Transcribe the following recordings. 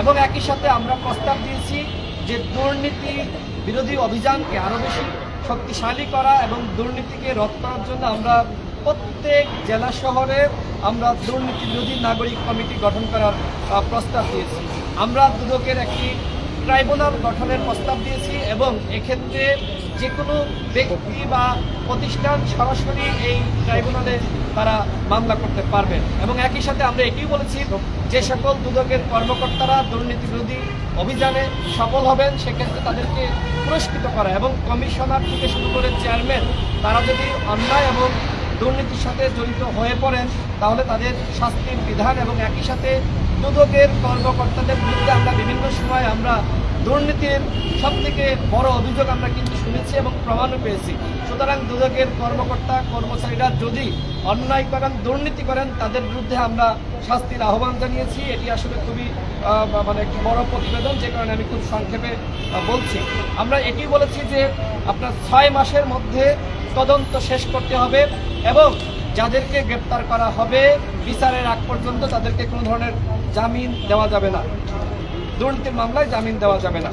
এবং একই সাথে আমরা প্রস্তাব দিয়েছি যে দুর্নীতি বিরোধী অভিযানকে আরও বেশি শক্তিশালী করা এবং দুর্নীতিকে রদ করার জন্য আমরা প্রত্যেক জেলা শহরে আমরা দুর্নীতি বিরোধী নাগরিক কমিটি গঠন করার প্রস্তাব দিয়েছি। আমরা দুদকের একটি ট্রাইব্যুনাল গঠনের প্রস্তাব দিয়েছি এবং এক্ষেত্রে যে কোনো ব্যক্তি বা প্রতিষ্ঠান সরাসরি এই ট্রাইব্যুনালে তারা মামলা করতে পারবেন। এবং একই সাথে আমরা এটিও বলেছি, যে সকল দুদকের কর্মকর্তারা দুর্নীতি বিরোধী অভিযানে সফল হবেন, সেক্ষেত্রে তাদেরকে পুরস্কৃত করা এবং কমিশনার থেকে শুরু করে চেয়ারম্যান, তারা যদি অন্যায় এবং দুর্নীতির সাথে জড়িত হয়ে পড়েন, তাহলে তাদের শাস্তির বিধান এবং একই সাথে দুদকের কর্মকর্তাদের বিরুদ্ধে আমরা বিভিন্ন সময় আমরা দুর্নীতির সব থেকে বড় অভিযোগ আমরা কিন্তু শুনেছি এবং প্রমাণও পেয়েছি। সুতরাং দুদকের কর্মকর্তা, কর্মচারীরা যদি অন্যায় করেন, দুর্নীতি করেন, তাদের বিরুদ্ধে আমরা শাস্তির আহ্বান জানিয়েছি। এটি আসলে খুবই মানে একটি বড় প্রতিবেদন, যে কারণে আমি খুব সংক্ষেপে বলছি। আমরা এটি বলেছি যে আপনার ছয় মাসের মধ্যে তদন্ত শেষ করতে হবে এবং যাদেরকে গ্রেপ্তার করা হবে, বিচারের আগ পর্যন্ত তাদেরকে কোনো ধরনের জামিন দেওয়া যাবে না। দুর্নীতির মামলায় জামিন দেওয়া যাবে না।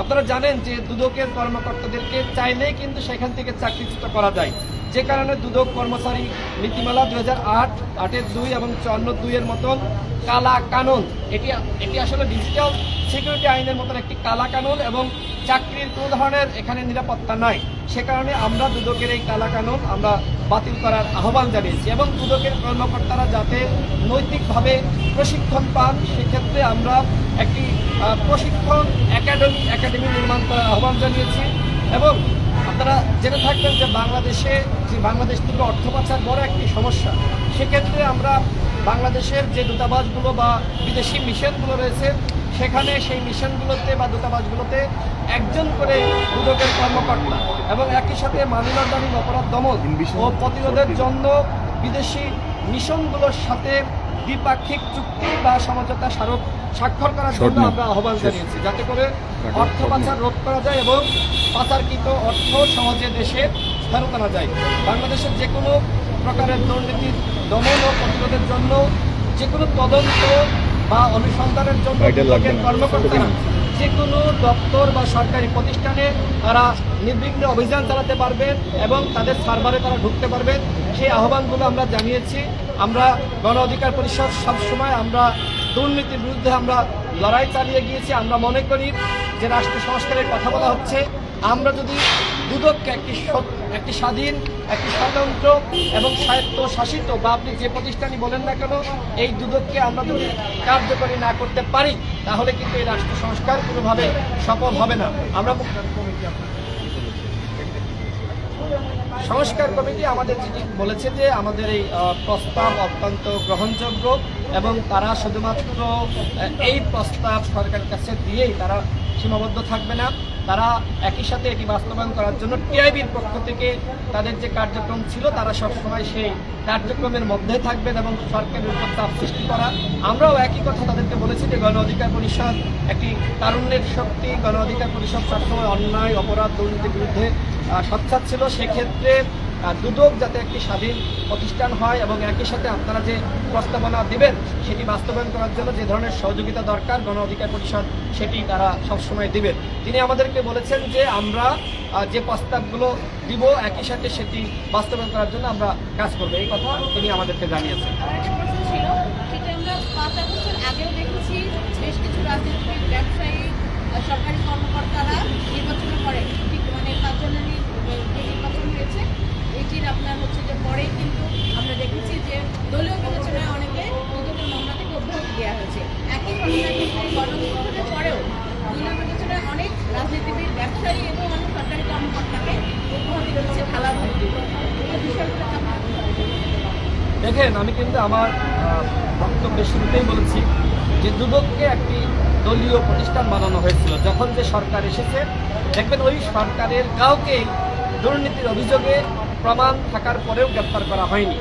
আপনারা জানেন যে দুদকের কর্মকর্তাদেরকে চাইলেই কিন্তু সেখান থেকে চাকরিচ্যুত করা যায়। যে কারণে দুদক কর্মচারী নীতিমালা দু হাজার আট, আটের দুই এবং চুয়ান্ন দুইয়ের মতন কালা কানুন। এটি এটি আসলে ডিজিটাল সিকিউরিটি আইনের মতন একটি কালা কানুন এবং চাকরির কোনো ধরনের এখানে নিরাপত্তা নাই। সে কারণে আমরা দুদকের এই কালা কানুন আমরা বাতিল করার আহ্বান জানিয়েছি এবং দুদকের কর্মকর্তারা যাতে নৈতিকভাবে প্রশিক্ষণ পান, সেক্ষেত্রে আমরা একটি প্রশিক্ষণ একাডেমি একাডেমি নির্মাণ করার আহ্বান জানিয়েছি এবং আপনারা জেনে থাকবেন যে বাংলাদেশে, যে বাংলাদেশ থেকে অর্থ পাচার বড় একটি সমস্যা। সেক্ষেত্রে আমরা বাংলাদেশের যে দূতাবাসগুলো বা বিদেশি মিশনগুলো রয়েছে, সেখানে সেই মিশনগুলোতে বা দূতাবাসগুলোতে একজন করে দুদকের কর্মকর্তা এবং একই সাথে মানি লন্ডারিং অপরাধ দমন ও প্রতিরোধের জন্য বিদেশি মিশনগুলোর সাথে দ্বিপাক্ষিক চুক্তি বা সমঝোতা স্মারক স্বাক্ষর করার জন্য আমরা আহ্বান জানিয়েছি। যাতে করে অর্থ পাচার রোধ করা যায় এবং পাচারকৃত অর্থ সহজে দেশে ফেরত আনা যায়। বাংলাদেশের যে কোনো প্রকারের দুর্নীতির দমন ও প্রতিরোধের জন্য যে কোনো তদন্ত বা অনুসন্ধানের জন্য। কর্মকর্তারা যে কোনো দপ্তর বা সরকারি প্রতিষ্ঠানে তারা নির্বিঘ্নে অভিযান চালাতে পারবেন এবং তাদের সার্ভারে তারা ঢুকতে পারবেন সেই আহ্বানগুলো আমরা জানিয়েছি। আমরা গণ অধিকার পরিষদ সবসময় আমরা দুর্নীতির বিরুদ্ধে আমরা লড়াই চালিয়ে গিয়েছি। আমরা মনে করি যে রাষ্ট্র সংস্কারের কথা বলা হচ্ছে। আমরা যদি দুদককে একটি সৎ- একটি স্বাধীন, একটি স্বতন্ত্র এবং স্বায়ত্ত শাসিত বা আপনি যে প্রতিষ্ঠানই বলেন না কেন, এই দুদককে আমরা যদি কার্যকরী না করতে পারি, তাহলে কিন্তু এই রাষ্ট্র সংস্কার কোনোভাবে সফল হবে না। আমরা সংস্কার কমিটি আমাদের যেটি বলেছে যে আমাদের এই প্রস্তাব অত্যন্ত গ্রহণযোগ্য এবং তারা শুধুমাত্র এই প্রস্তাব সরকারের কাছে দিয়েই তারা সীমাবদ্ধ থাকবে না। তারা একই সাথে এটি বাস্তবায়ন করার জন্য টিআইবির পক্ষ থেকে তাদের যে কার্যক্রম ছিল, তারা সবসময় সেই কার্যক্রমের মধ্যে থাকবেন এবং সরকারের উপর চাপ সৃষ্টি করা। আমরাও একই কথা তাদেরকে বলেছি যে গণ অধিকার পরিষদ একটি তারুণ্যের শক্তি। গণ অধিকার পরিষদ সবসময় অন্যায়, অপরাধ, দুর্নীতির বিরুদ্ধে সচ্ছাদ ছিল। সেক্ষেত্রে দুদক যাতে একটি স্বাধীন প্রতিষ্ঠান হয় এবং একই সাথে আপনারা যে প্রস্তাবনা দেবেন, সেটি বাস্তবায়ন করার জন্য যে ধরনের সহযোগিতা দরকার, গণ অধিকার পরিষদ, সেটি তারা সবসময় দিবেন। তিনি আমাদেরকে বলেছেন যে আমরা যে প্রস্তাবগুলো দিব, একই সাথে সেটি বাস্তবায়ন করার জন্য আমরা কাজ করব। এই কথা তিনি আমাদেরকে জানিয়েছেন। আমার একটা প্রশ্ন ছিল সেটা আমরা পাঁচ এক বছর আগেও দেখেছি বেশ কিছু রাজনীতিবিদ ব্যবসায়ী আহ, সরকারি কর্মকর্তারা নির্বাচনের পরে ঠিক মানে পাঁচ জানুয়ারি যে নির্বাচন হয়েছে এটির আপনার হচ্ছে যে পরে কিন্তু আমরা দেখেছি যে দলীয় বিবেচনায় অনেকে দুদকের মামলা থেকে অব্যাহতি দেওয়া হয়েছে একই ঘটনা কিন্তু গণবিভাগের পরেও দলীয় বিবেচনায় অনেক রাজনীতিবিদ ব্যবসায়ী এবং অনেক সরকারি কর্মকর্তাকে অব্যাহতি রয়েছে ঢালাভাবে এই বিষয়গুলো আপনার দেখেন, আমি কিন্তু আমার বক্তব্যের শুরুতেই বলেছি যে দুদককে একটি দলীয় প্রতিষ্ঠান বানানো হয়েছিল। যখন যে সরকার এসেছে, দেখবেন ওই সরকারের কাউকেই দুর্নীতির অভিযোগে প্রমাণ থাকার পরেও গ্রেপ্তার করা হয়নি।